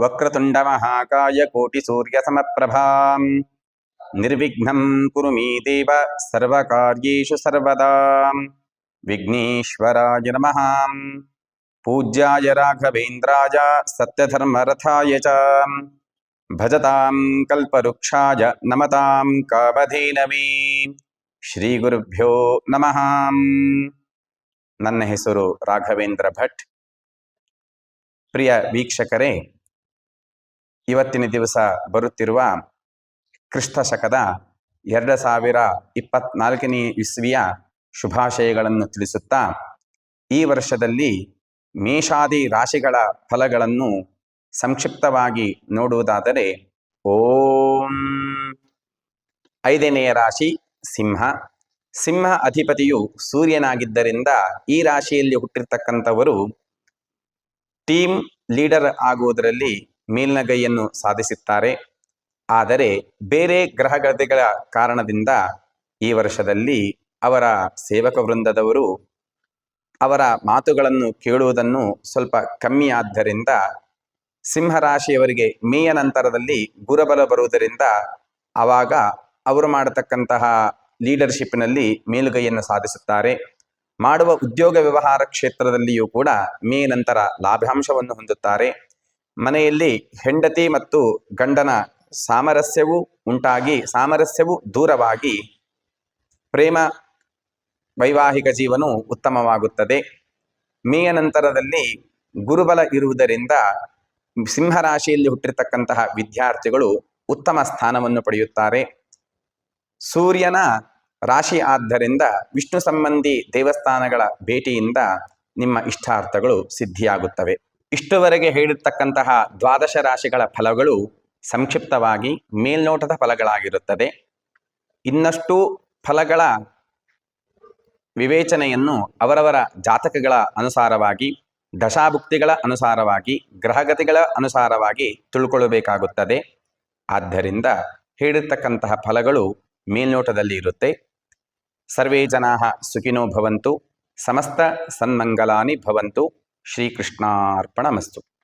వక్రతుండమహాకాయ కోటిసూర్యసమప్రభా. నిర్విఘ్నం కురు మీ దేవ సర్వకార్యేషు సర్వదా. విఘ్నేశ్వరాయ నమ. పూజ్యాయ రాఘవేంద్రాయ సత్యధర్మరథాయ ಭಜತಾಂ ಕಲ್ಪವೃಕ್ಷಾಯ ನಮತಾಂ ಕಾಮಧೇನವೀ. ಶ್ರೀ ಗುರುಭ್ಯೋ ನಮಃ. ನನ್ನ ಹೆಸರು ರಾಘವೇಂದ್ರ ಭಟ್. ಪ್ರಿಯ ವೀಕ್ಷಕರೇ, ಇವತ್ತಿನ ದಿವಸ ಬರುತ್ತಿರುವ ಕ್ರಿಸ್ತ ಶಕದ ಎರಡು ಸಾವಿರ ಇಪ್ಪತ್ನಾಲ್ಕನೇ ಇಸ್ವಿಯ ಶುಭಾಶಯಗಳನ್ನು ತಿಳಿಸುತ್ತಾ, ಈ ವರ್ಷದಲ್ಲಿ ಮೇಷಾದಿ ರಾಶಿಗಳ ಫಲಗಳನ್ನು ಸಂಕ್ಷಿಪ್ತವಾಗಿ ನೋಡುವುದಾದರೆ, ಓಂ ಐದನೆಯ ರಾಶಿ ಸಿಂಹ. ಸಿಂಹ ಅಧಿಪತಿಯು ಸೂರ್ಯನಾಗಿದ್ದರಿಂದ ಈ ರಾಶಿಯಲ್ಲಿ ಹುಟ್ಟಿರ್ತಕ್ಕಂಥವರು ಟೀಮ್ ಲೀಡರ್ ಆಗುವುದರಲ್ಲಿ ಮೇಲ್ನಗೈಯನ್ನು ಸಾಧಿಸುತ್ತಾರೆ. ಆದರೆ ಬೇರೆ ಗ್ರಹಗತಿಗಳ ಕಾರಣದಿಂದ ಈ ವರ್ಷದಲ್ಲಿ ಅವರ ಸೇವಕ ವೃಂದದವರು ಅವರ ಮಾತುಗಳನ್ನು ಕೇಳುವುದನ್ನು ಸ್ವಲ್ಪ ಕಮ್ಮಿ ಆದ್ದರಿಂದ ಸಿಂಹರಾಶಿಯವರಿಗೆ ಮೇಯ ನಂತರದಲ್ಲಿ ಗುರುಬಲ ಬರುವುದರಿಂದ ಆವಾಗ ಅವರು ಮಾಡತಕ್ಕಂತಹ ಲೀಡರ್ಶಿಪ್ನಲ್ಲಿ ಮೇಲುಗೈಯನ್ನು ಸಾಧಿಸುತ್ತಾರೆ. ಮಾಡುವ ಉದ್ಯೋಗ ವ್ಯವಹಾರ ಕ್ಷೇತ್ರದಲ್ಲಿಯೂ ಕೂಡ ಮೇ ನಂತರ ಲಾಭಾಂಶವನ್ನು ಹೊಂದುತ್ತಾರೆ. ಮನೆಯಲ್ಲಿ ಹೆಂಡತಿ ಮತ್ತು ಗಂಡನ ಸಾಮರಸ್ಯವು ಉಂಟಾಗಿ, ಸಾಮರಸ್ಯವು ದೂರವಾಗಿ ಪ್ರೇಮ, ವೈವಾಹಿಕ ಜೀವನವು ಉತ್ತಮವಾಗುತ್ತದೆ. ಮೇಯ ನಂತರದಲ್ಲಿ ಗುರುಬಲ ಇರುವುದರಿಂದ ಸಿಂಹರಾಶಿಯಲ್ಲಿ ಹುಟ್ಟಿರ್ತಕ್ಕಂತಹ ವಿದ್ಯಾರ್ಥಿಗಳು ಉತ್ತಮ ಸ್ಥಾನವನ್ನು ಪಡೆಯುತ್ತಾರೆ. ಸೂರ್ಯನ ರಾಶಿ ಆದ್ದರಿಂದ ವಿಷ್ಣು ಸಂಬಂಧಿ ದೇವಸ್ಥಾನಗಳ ಭೇಟಿಯಿಂದ ನಿಮ್ಮ ಇಷ್ಟಾರ್ಥಗಳು ಸಿದ್ಧಿಯಾಗುತ್ತವೆ. ಇಷ್ಟುವರೆಗೆ ಹೇಳಿರ್ತಕ್ಕಂತಹ ದ್ವಾದಶ ರಾಶಿಗಳ ಫಲಗಳು ಸಂಕ್ಷಿಪ್ತವಾಗಿ ಮೇಲ್ನೋಟದ ಫಲಗಳಾಗಿರುತ್ತದೆ. ಇನ್ನಷ್ಟು ಫಲಗಳ ವಿವೇಚನೆಯನ್ನು ಅವರವರ ಜಾತಕಗಳ ಅನುಸಾರವಾಗಿ ದಶಾಭುಕ್ತಿಗಳ ಅನುಸಾರವಾಗಿ, ಗ್ರಹಗತಿಗಳ ಅನುಸಾರವಾಗಿ ತಿಳ್ಕೊಳ್ಳಬೇಕಾಗುತ್ತದೆ. ಆದ್ದರಿಂದ ಹೇಳಿರ್ತಕ್ಕಂತಹ ಫಲಗಳು ಮೇಲ್ನೋಟದಲ್ಲಿ ಇರುತ್ತೆ. ಸರ್ವೇ ಜನಾ ಸುಖಿನೋ ಭವಂತು, ಸಮಸ್ತ ಸನ್ಮಂಗಲಾನಿ ಭವಂತು, ಶ್ರೀಕೃಷ್ಣಾರ್ಪಣಮಸ್ತು.